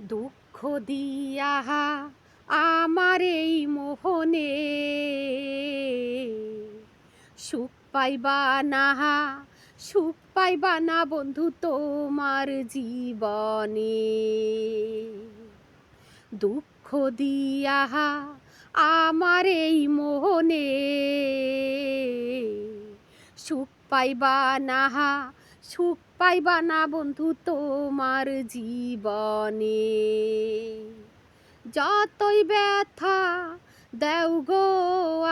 দুঃখ দিয়াহা আমার এই মোহনে। সুখ পাইবা নাহা সুখ পাইবা না বন্ধু তোমার জীবনে। দুঃখ দিয়াহা আমার এই মোহনে। সুখ পাইবা নাহা সুখ পাইবা না বন্ধু তোমার জীবনে। যতই ব্যথা দেও গো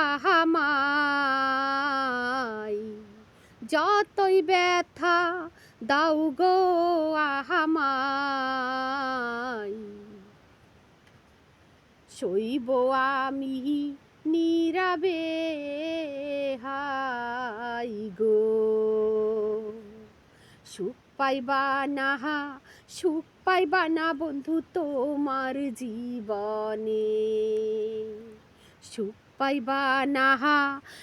আহামাই যতই ব্যথা দাও গো আহামাই শৈব আমি নীরবে হাই গো। সুখ পাইবা না সুখ পাইবা না বন্ধু তোমার জীবনে। সুখ পাইবা না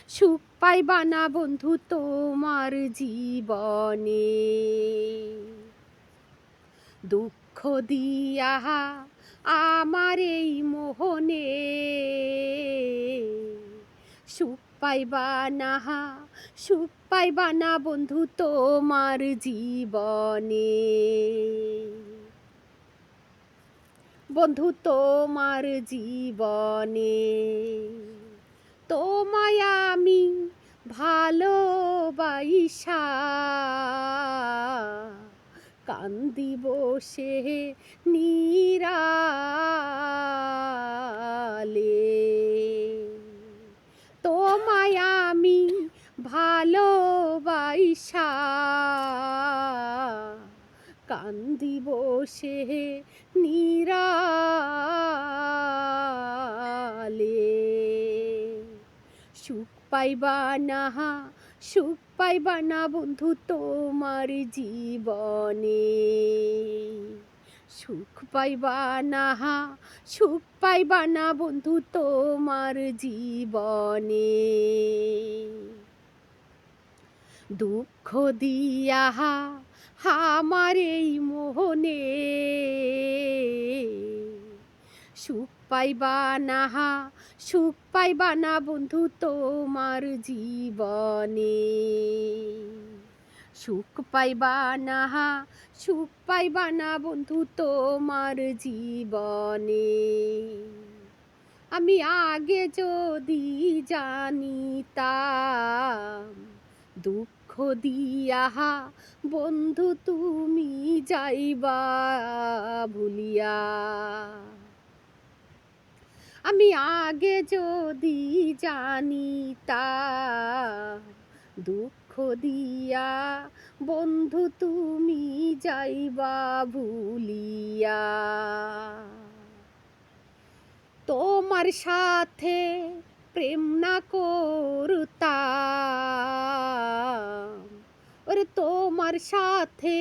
সুখ পাইবা না বন্ধু তোমার জীবনে। দুঃখ দিয়াহা আমার এই মোহনে। পাইবা না সুখ পাইবা না বন্ধু তোমার জীবনে। বন্ধু তোমার জীবনে, তোমায় আমি ভালোবাইসা। কান্দি বসে নিরালে তোমায় আমি কান্দি বসে নিরালে। সুখ পাইবা না, সুখ পাইবা না বন্ধু তোমার জীবনে। সুখ পাইবা না, সুখ পাইবা না বন্ধু তোমার জীবনে। দুঃখ দিয়া আমার এই মোহনে। সুখ পাইবা না, সুখ পাইবা না বন্ধু তোমার জীবনে। সুখ পাইবা না, সুখ পাইবা না বন্ধু তোমার জীবনে। আমি আগে যদি জানিতাম দুঃখ দিয়াহা, বন্ধু তুমি যাইবা ভুলিয়া। আমি আগে যদি জানিতাম, দুঃখ দিয়া, বন্ধু তুমি যাইবা ভুলিয়া। তোমার সাথে প্রেম না করতাম ওরে তোমার সাথে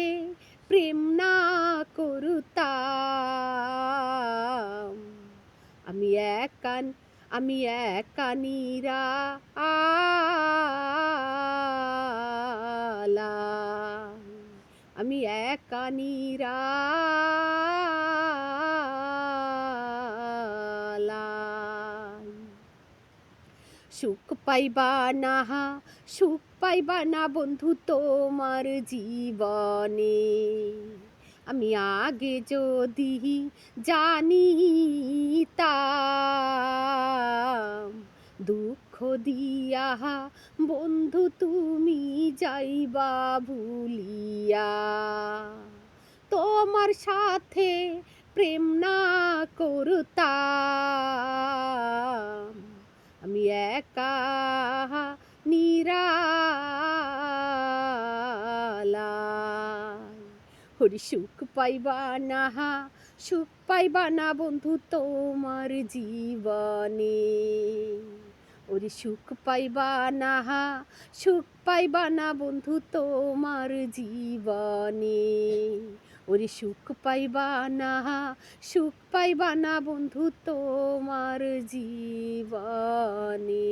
প্রেম না করুতাম। আমি একান আমি একানিরা আমি একানিরা সুখ পাইবা না সুখ পাইবা না বন্ধু তোমার জীবনে। আমি আগে যদি জানিতাম দুঃখ দিয়া বন্ধু তুমি যাইবা ভুলিয়া। তোমার সাথে প্রেম না করতাম। আমি একা নিরালা হরি সুখ পাইবা না সুখ পাইবা না বন্ধু তোমার জীবনে ওরে সুখ পাইবা না সুখ পাইবা না বন্ধু তোমার জীবনে ওরে সুখ পাইবা না সুখ পাইবা না বন্ধু তোমার জীবনে।